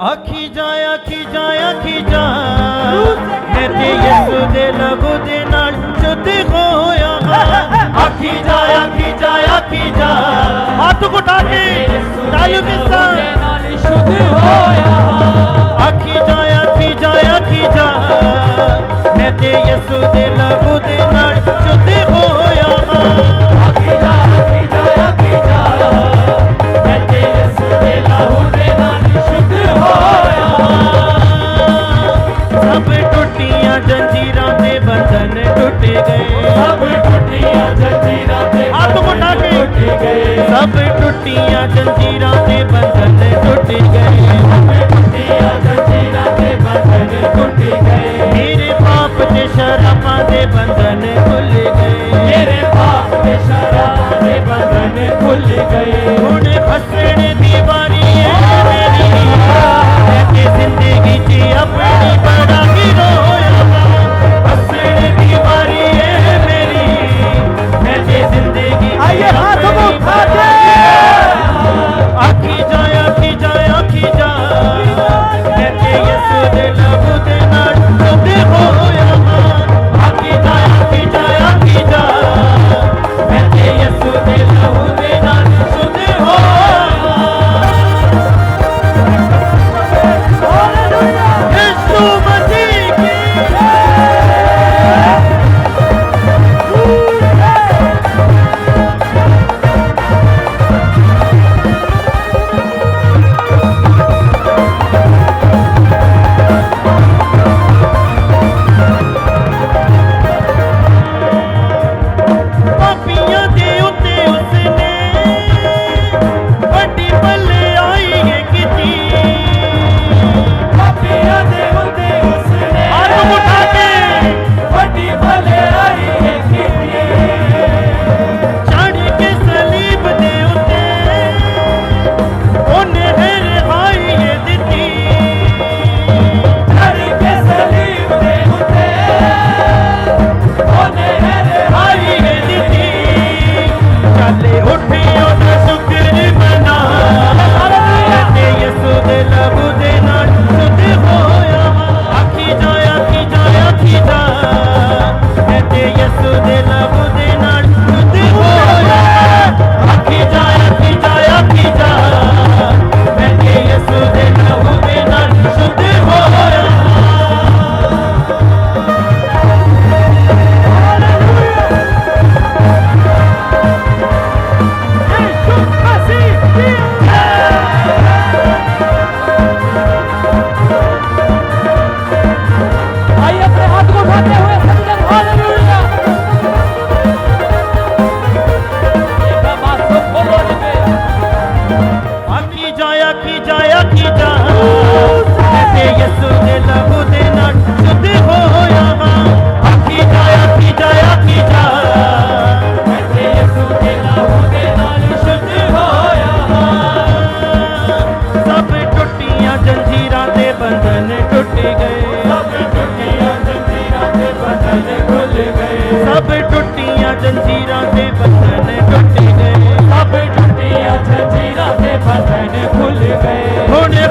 ਆਖੀ ਜਾ ਆਖੀ ਜਾ ਆਖੀ ਜਾ ਮੈਂ ਤੇ ਯਿਸੂ ਦੇ ਲਬ ਦੇ ਨਾਲ ਜੁੱਤ ਹੋਇਆ। ਆਖੀ ਜਾ ਆਖੀ ਜਾ ਆਖੀ ਜਾ ਹੱਥ ਉਠਾ ਕੇ ਤਾਲੂ ਮਿਸਾ ਸ਼ੁੱਧ ਹੋਇਆ। ਆਖੀ ਜਾ ਆਖੀ ਜਾ ਆਖੀ ਜਾ ਮੈਂ ਤੇ ਯਿਸੂ ਦੇ ਲਬ ਦੇ ਸਭ ਟੁੱਟੀਆਂ ਜੰਜੀਰਾਂ ਦੇ ਬੰਧਨ ਟੁੱਟ ਗਏ। ਟੁੱਟੀਆਂ ਜੰਜੀਰਾਂ ਦੇ ਬੰਧਨ ਟੁੱਟ ਗਏ ਮੇਰੇ ਪਾਪ ਤੇ ਸ਼ਰਮਾਂ ਦੇ ਬੰਧਨ ਖੁੱਲ ਗਏ। ਮੇਰੇ ਪਾਪ ਤੇ ਸ਼ਰਮਾਂ ਦੇ ਬੰਧਨ ਖੁੱਲ ਗਏ। ਹੁਣ ਫਸਣ ਦੀ ਵਾਰੀ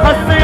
हस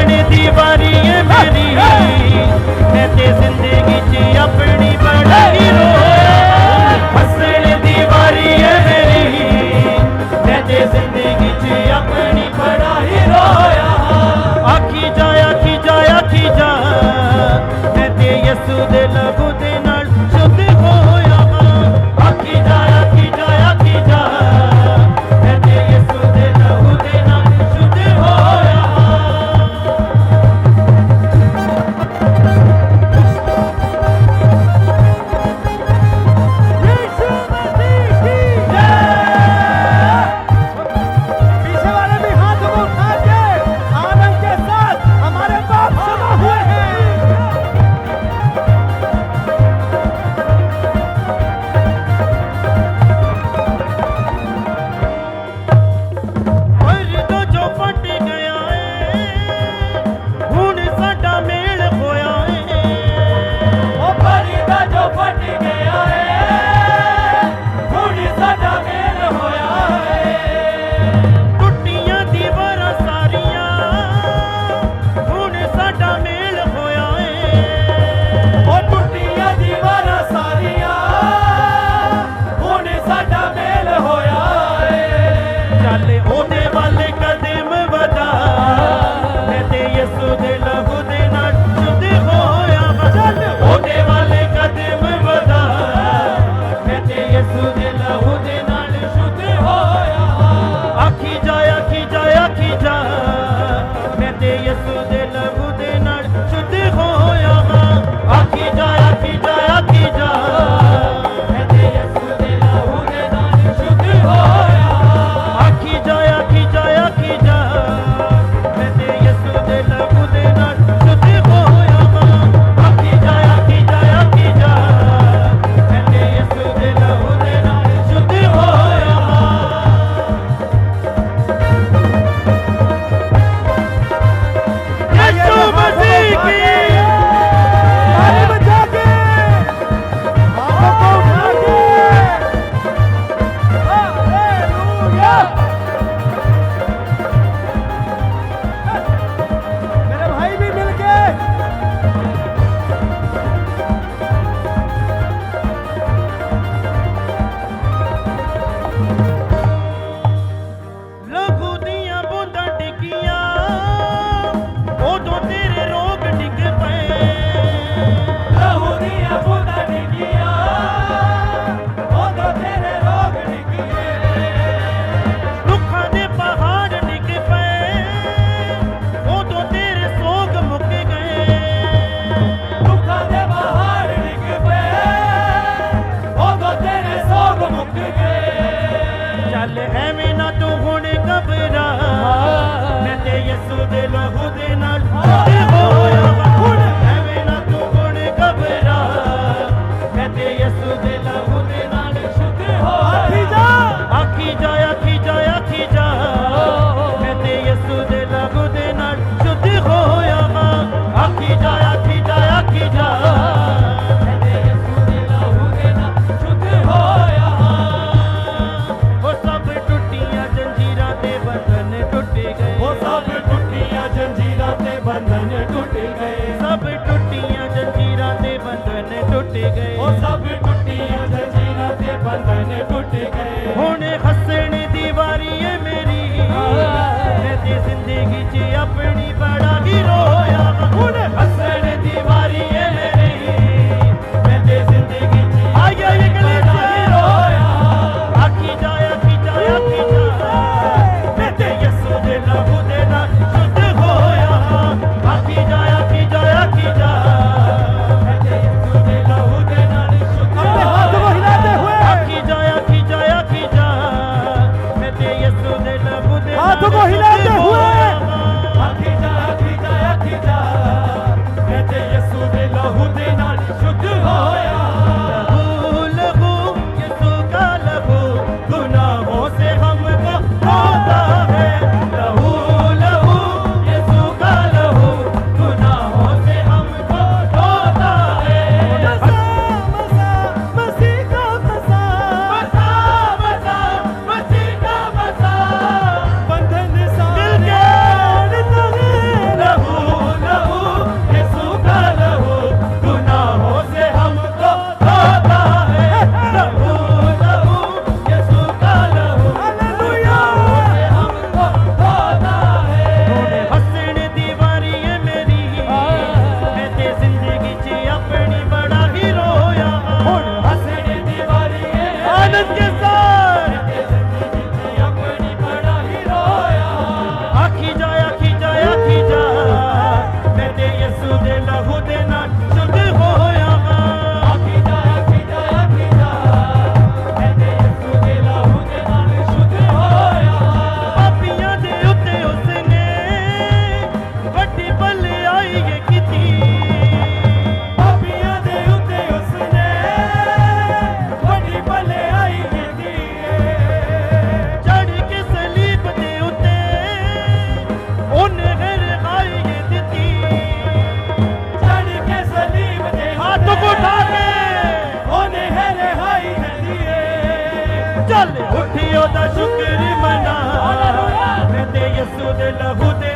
लूदे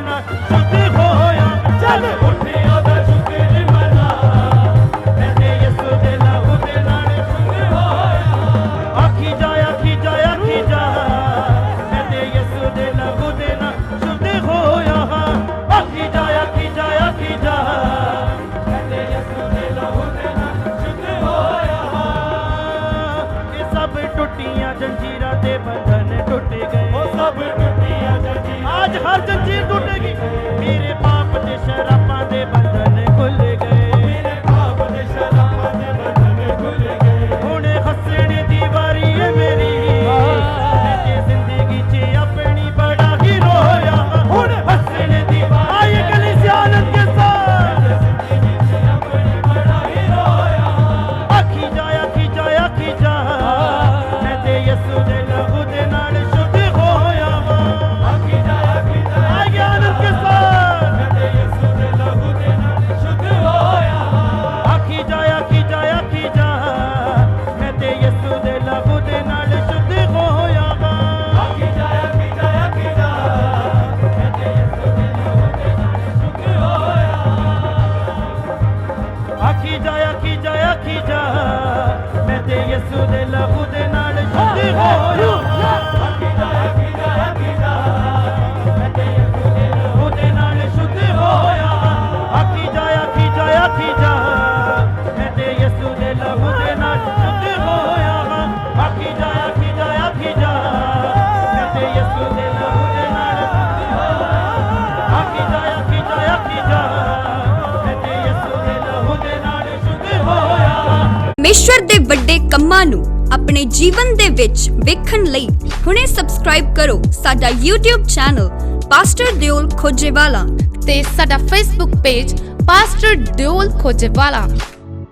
ਆਖੀ ਜਾ ਆਖੀ ਜਾ ਮੈਂ ਤੇ ਯਿਸੂ ਦੇ ਲਹੂ ਦੇ ਨਾਲ ਜੁੜੀ ਹੋਇਆ। ਪਰਮੇਸ਼ਵਰ ਦੇ ਵੱਡੇ ਕੰਮਾਂ ਨੂੰ ਆਪਣੇ ਜੀਵਨ ਦੇ ਵਿੱਚ ਵੇਖਣ ਲਈ ਹੁਣੇ ਸਬਸਕ੍ਰਾਈਬ ਕਰੋ ਸਾਡਾ YouTube channel pastor Deol Khojewala ਤੇ ਸਾਡਾ Facebook page pastor Deol Khojewala